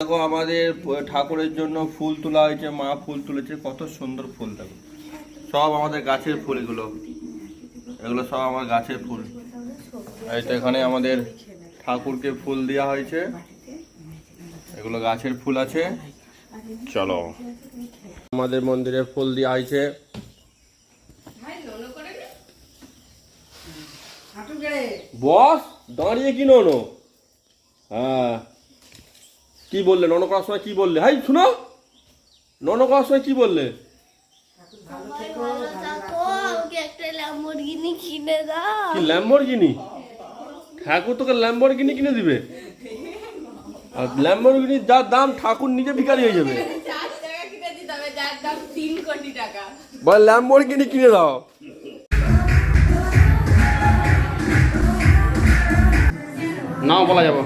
দেখো আমাদের ঠাকুরের জন্য ফুল তোলা হয়েছে মা ফুল তুলেছে কত সুন্দর ফুল দেখো। সব আমাদের গাছের ফুল এগুলো এগুলো সব আমার গাছের ফুল। এই তো এখানে আমাদের ঠাকুরকে ফুল দেওয়া হয়েছে। এগুলো গাছের ফুল আছে। চলো। আমাদের মন্দিরে ফুল দেওয়া হয়েছে। বস দাঁড়িয়ে কি ননো? হ্যাঁ। কি বললে? নন করার সময় কি বললে? হাই, শুনো। নন করার সময় কি বললে? একটা ল্যাম্বরগিনি ঠাকুর তোকে ল্যাম্বরগিনি কিনে আর দাম ঠাকুর নিজে ভিখারি হয়ে যাবে। কিনে দাও। নাও, বলা যাব।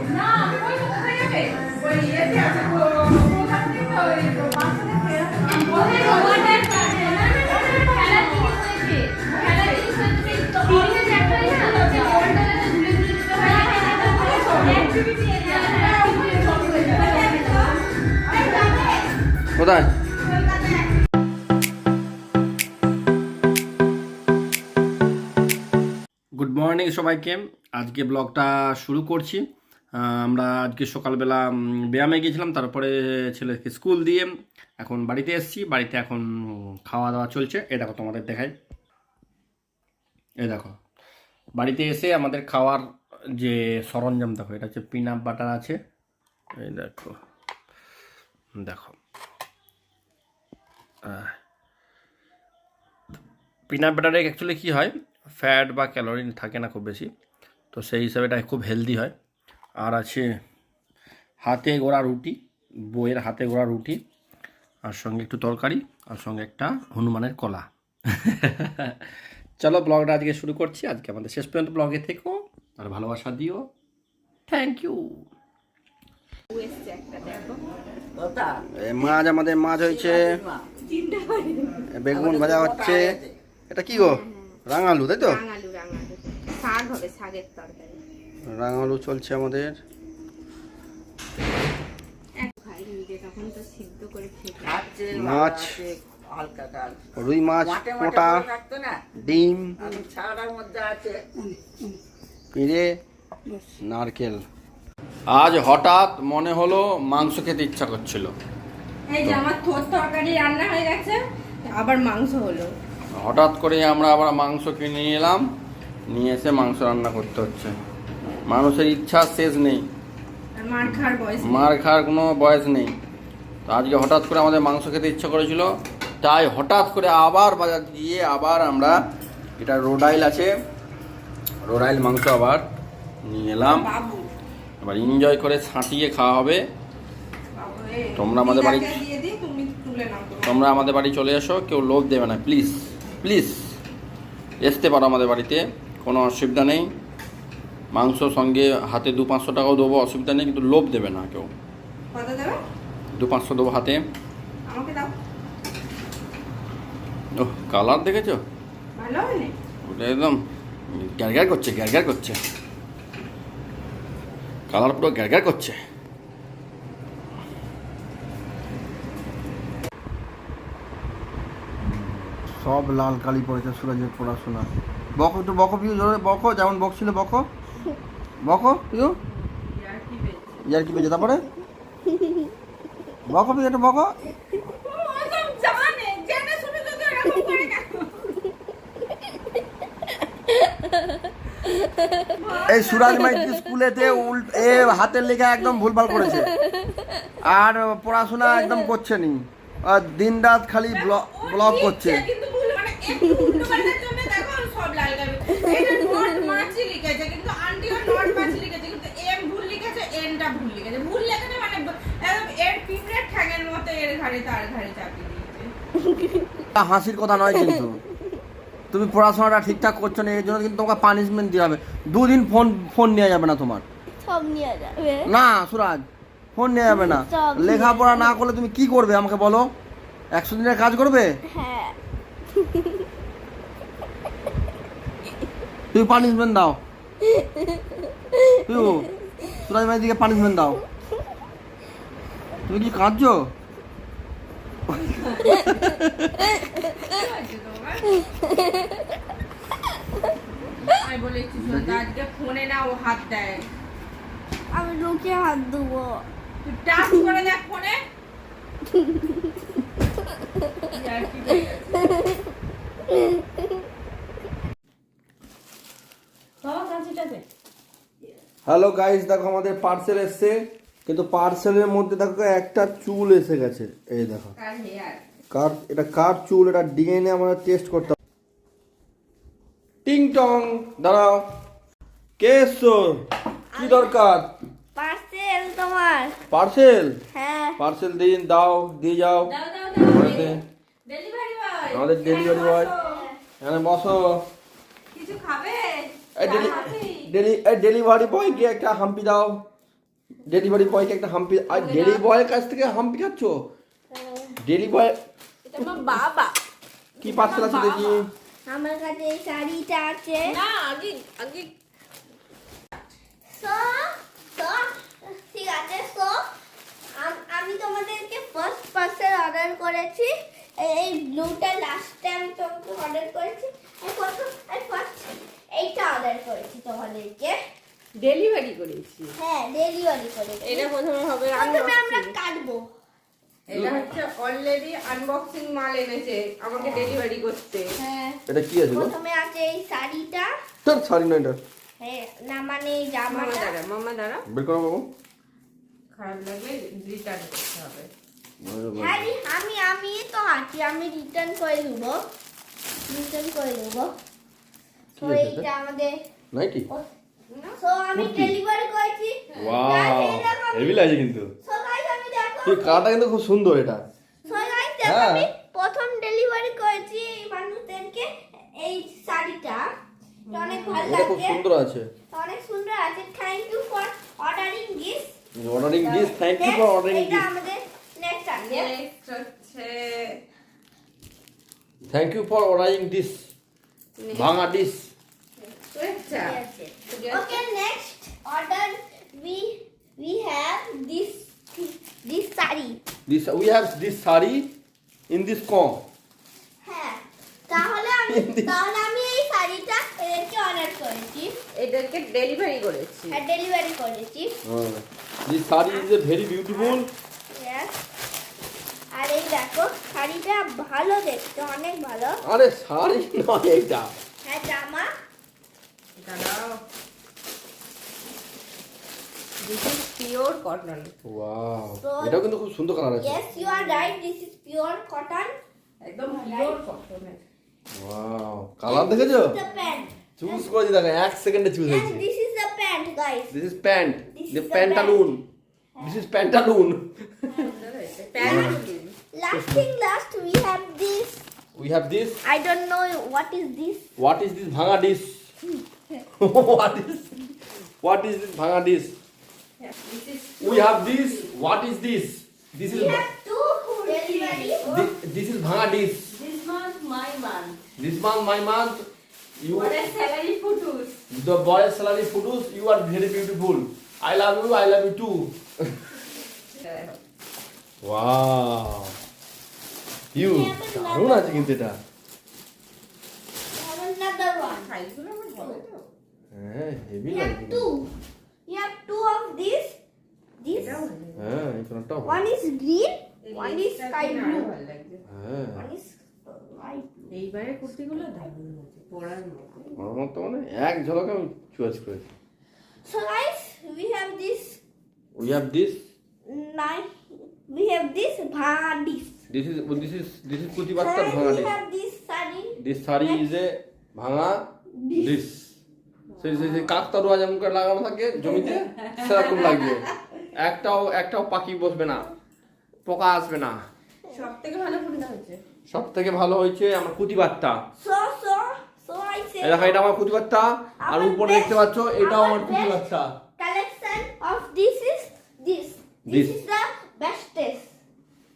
কোথায়? গুড মর্নিং সবাইকে। আজকে ব্লগটা শুরু করছি। আমরা আজকে সকালবেলা ব্যায়ামে গিয়েছিলাম, তারপরে ছেলেকে স্কুল দিয়ে এখন বাড়িতে এসেছি। বাড়িতে এখন খাওয়া দাওয়া চলছে। এ দেখো তোমাদের দেখাই। এ দেখো। বাড়িতে এসে আমাদের খাওয়ার যে সরঞ্জাম, দেখো, এটা হচ্ছে পিনাট বাটার আছে। এই দেখো। দেখো। পিনাট বাটারে অ্যাকচুয়ালি কী হয়? ফ্যাট বা ক্যালোরি থাকে না খুব বেশি। তো সেই হিসাবে এটা খুব হেলদি হয়। আর আছে হাতে গোড়া রুটি বইয়ের হাতে গোড়া রুটি আর সঙ্গে একটু তরকারি আর সঙ্গে একটা হনুমানের কলা। চলো ব্লগটা আজকে শুরু করছি। আজকে আমাদের শেষ পর্যন্ত ব্লগে থেকো আর ভালোবাসা দিও। থ্যাংক ইউ মাছ আমাদের মাছ হয়েছে। বেগুন ভাজা হচ্ছে। এটা কি গো? রাঙালু তাই তো? শাক হবে শাকের তরকারি। রাঙালু চলছে আমাদের। মাছ। রুই মাছ না? ডিম আমি ছাড়ার মধ্যে আছে। পিঁড়ে নারকেল। আজ হঠাৎ মনে হলো মাংস খেতে ইচ্ছা করছিল। এই যে আমার থোর তরকারি রান্না হয়ে গেছে আবার মাংস হলো। হঠাৎ করে আমরা আবার মাংস কিনে নিয়ে এলাম নিয়ে এসে মাংস রান্না করতে হচ্ছে। মানুষের ইচ্ছা শেষ নেই। মার খাওয়ার কোনো বয়স নেই। তো আজকে হঠাৎ করে আমাদের মাংস খেতে ইচ্ছা করেছিল তাই হঠাৎ করে আবার বাজার গিয়ে আবার আমরা এটা রোডাইল আছে রোডাইল মাংস আবার নিয়ে এলাম। এবার এনজয় করে ছাঁটিয়ে খাওয়া হবে। তোমরা আমাদের বাড়ি-। তোমরা। আমাদের বাড়ি চলে এসো কেউ লোভ দেবে না প্লিজ প্লিজ আসতে পারো আমাদের বাড়িতে কোনো অসুবিধা নেই। মাংস সঙ্গে হাতে দু পাঁচশো টাকাও দেবো অসুবিধা নেই কিন্তু লোভ দেবে না কেউ। দু পাঁচশো দেবো হাতে। ও কালার দেখেছ? ভালো হবে না ওটা একদম গ্যার গ্যার করছে গ্যার গ্যার করছে। কালার পুরো গ্যার গ্যার করছে। সব লাল কালি পড়েছে সুরজের পড়াশোনা। বকো একটু বকো বকো যেমন বকছিল বকো। বকো, পিউ। ইয়ার কি পেয়েছে তারপরে? বকো একটু বকো? এই সুরাজ মাইতি স্কুলেতে এ হাতের লেখা একদম ভুলভাল করেছে। আর পড়াশোনা একদম করছে নি। দিন রাত খালি ব্লগ করছে কিন্তু ভুল মানে একটু উল্টো পাল্টার জন্য দেখো সব লাল গাবি এটা নট মাছি লিখেছে কিন্তু আন্টিও নট মাছি লিখেছে কিন্তু এম ভুল লিখেছে এনটা ভুল লিখেছে ভুল লেখাতে মানে একদম এর পিঁপড়ের ঠ্যাঙের মতো এর ঘাড়ে তার ঘাড়ে চাপিয়ে দিয়েছে। হাসির কথা নয় কিন্তু। তুমি পড়াশোনাটা ঠিকঠাক করছ না এই জন্য কিন্তু তোমাকে পানিশমেন্ট দেওয়া হবে। দুদিন ফোন ফোন নেওয়া যাবে না তোমার। সব নিয়ে যাবে। না সুরাজ ফোন নেওয়া যাবে না। লেখাপড়া না করলে তুমি কি করবে আমাকে বলো? একশো দিনের কাজ করবে? হ্যাঁ। তুমি পানিশমেন্ট দাও। তুই সুরাজ মাইদিকে পানিশমেন্ট দাও। তুমি কি কাঁদছো? আমি বলেছি সন্ধ্যা আজকে ফোনে না ও হাত দেয়। আমি লোকে হাত দেবো টাচ করে দেখ ফোনে। আর কি বলব? বাবা কাঁচিটা দে হ্যালো গাইস দেখো আমাদের পার্সেল এসছে। কিন্তু পার্সেলের মধ্যে দেখো একটা চুল এসে গেছে। এই দেখো। কার এটা কার চুল? এটা ডিএনএ আমরা টেস্ট করতে। টিং টং দাঁড়াও। কে এসছো কি দরকার? পার্সেল তোমার। পার্সেল হ্যাঁ। পার্সেল দিন দাও দিয়ে যাও। আমাদের ডেলিভারি বয় আমাদের এখানে বসো। কিছু খাবে? এই ডেলি ডেলি ডেলিভারি বয়কে একটা হাম্পি দাও। ডেলিভারি বয়কে একটা হাম্পি আর ডেলিভারি বয়ের কাছ থেকে হাম্পি খাচ্ছ? ডেলি বয় এটা আমার বাবা। কি পার্সেল আছে দেখি। আমার কাছে এই শাড়িটা আছে। না আগে আগে। সো সো ঠিক আছে সো আমি তোমাদেরকে ফার্স্ট পার্সেল অর্ডার করেছি। এই- এই ব্লুটা লাস্ট টাইম তোমাকে অর্ডার করেছি। এই প্রথম এই ফার্স্ট এইটা অর্ডার করেছি তোমাদেরকে। ডেলিভারি করেছি। হ্যাঁ ডেলিভারি করেছি। এটা প্রথমে হবে প্রথমে আমরা কাটবো। এটা হচ্ছে অলরেডি আনবক্সিং মাল এনেছে আমাকে ডেলিভারি করতে। হ্যাঁ এটা কি আছে প্রথমে আছে এই শাড়িটা। তোর শাড়ি না এটা। হ্যাঁ না মানে জামাটা। দাঁড়া মামা দাঁড়া। বের করো বাবু। খারাপ লাগলে রিটার্ন করতে হবে। হ্যাঁ আমি আমি তো আছি আমি রিটার্ন করে দেবো। রিটার্ন করে দেবো। তো? এইটা আমাদের নাইটি? সো আমি ডেলিভারি করেছি। ওয়াও হেভি কিন্তু। So guys, আমি দেখো এই কাটা কিন্তু খুব সুন্দর এটা। দেখো হ্যাঁ। আমি প্রথম ডেলিভারি করেছি এই মানুষদেরকে এই শাড়িটা। এটা অনেক ভালো এটা খুব সুন্দর আছে। অনেক সুন্দর আছে। Thank you for ordering this ordering this thank you for ordering এটা আমাদের নেক্সট আছে নেক্সট হচ্ছে thank you for ordering this ভাঙা ডিস আচ্ছা Okay, next order we we have this this sari. This we have this sari in this কম হ্যাঁ তাহলে আমি তাহলে আমি এই শাড়িটা এদেরকে অর্ডার করেছি। এদেরকে ডেলিভারি করেছি। আর ডেলিভারি করেছি। This sari is a very beautiful Yes. আর এই দেখো শাড়িটা ভালো দেখতে অনেক ভালো। আরে শাড়ি নয় এটা। হ্যাঁ জামা। দাঁড়াও this is pure cotton wow So- এটাও কিন্তু খুব সুন্দর কালার আছে। Yes you are right this is pure cotton একদম পিওর কটনের ওয়াও কালার দেখেছ? চুজ করেছি দেখো এক সেকেন্ডে চুজ হয়েছে। This is the pant guys this is pant This is the the pantaloon this is pantaloon pant Last thing last we have this. We have this I don't know what is this. What is this ভাঙা dish what is what is this ভাঙা dish this is we have this what is this this is We have two delivery. this is ভাঙা dish This month my month. This month my month you What a salary photos. The boy salary photos, you are very beautiful. I love you, I love you too. Wow. You, দারুণ আছে কিন্তু এটা We have? হ্যাঁ heavy লাগে have. We have two of this. This। হ্যাঁ one is green, one is sky blue, হ্যাঁ one is light blue. এইবারের কুর্তিগুলো দারুণ হয়েছে পরার মতো আমার মতো মানে এক ঝলকে আমি চয়েস করেছি So guys, we have this we have this nine. We have this bhadis. This is this is this is কুচি বাচ্চার And ভাঙা we dish have this sari. This sari is a ভাঙা ডিস সেই সেই সেই কাকতারুয়া যেমন করে লাগানো থাকে জমিতে সেরকম লাগবে। একটাও একটাও পাখি বসবে না পোকা আসবে না। সব থেকে ভালো কোনটা হয়েছে? সব থেকে ভালো হয়েছে আমার দেখো এটা আমার কুচিবাত্তা আর উপরে দেখতে পাচ্ছ এটাও আমার collection of this is this. This, This. is the bestest.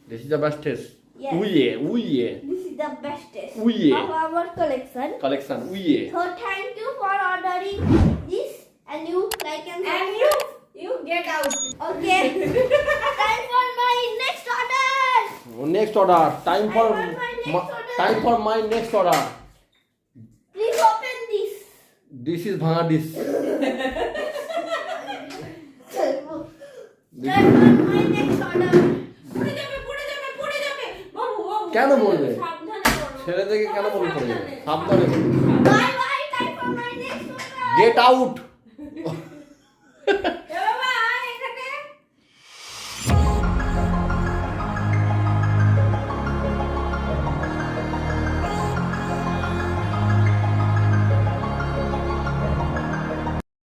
This is the bestest Yes. Uye, uye. This is the bestest Uye. of our collection. Collection, uye. So thank you for ordering this and you like and And you, you get out. Okay. Time for my next order. Next order. Time for my next order. time for my next order. Please open this. This is bhanga dish. Time for my next order. কেন বলবে? ছেড়ে থেকে কেন বল করবে সাবধানে। Get out